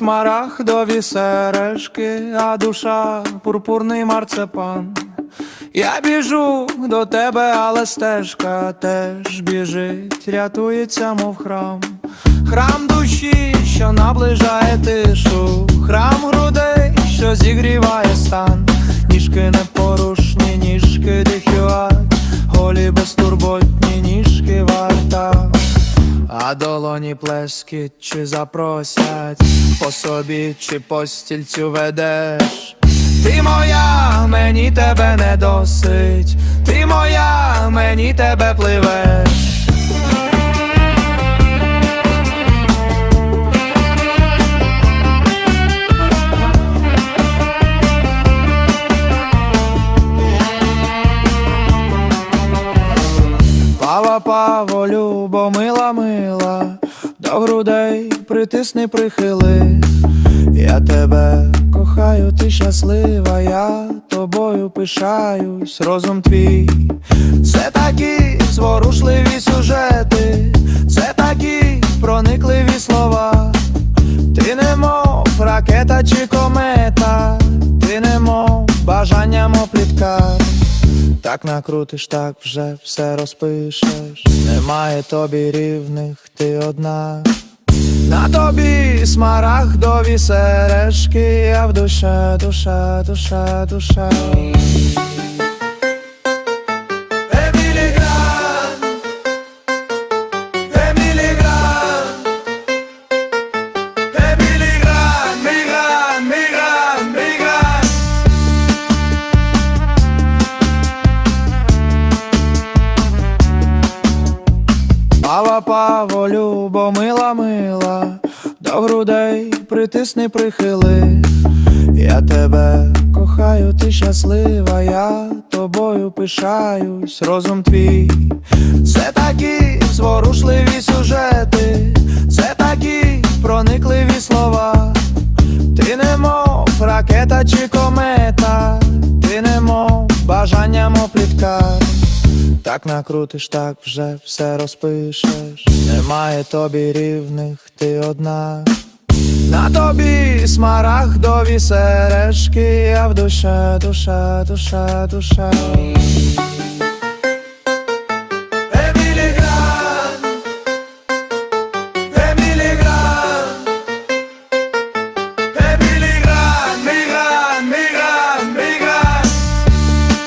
смарагдові сережки, а душа пурпурний марцепан. Я біжу до тебе, але стежка теж біжить, рятується, мов храм. Храм душі, що наближає тишу, храм грудей, що зігріває стан, ніжки непорушні, ніжки дихюат, голі безтурботні, ніжки варта. А долоні плескіть чи запросять, по собі чи по стільцю ведеш. Ти моя, мені тебе не досить, ти моя, мені тебе пливеш. Паво, любо, мила, мила, до грудей притисни, прихили. Я тебе кохаю, ти щаслива, я тобою пишаюсь, розум твій. Це такі зворушливі сюжети, Так накрутиш, так вже все розпишеш. Немає тобі рівних, ти одна. На тобі смарагдові сережки, а в душе, душа, душа, душа. Любо, мила, мила, до грудей притисни, прихили. Я тебе кохаю, ти щаслива, я тобою пишаюсь, розум твій. Це такі зворушливі сюжети, це такі проникливі слова. Ти не мов ракета чи комета, Так накрутиш, так вже все розпишеш. Немає тобі рівних, ти одна. На тобі смарагдові сережки, а в душе, душа, душа, душа.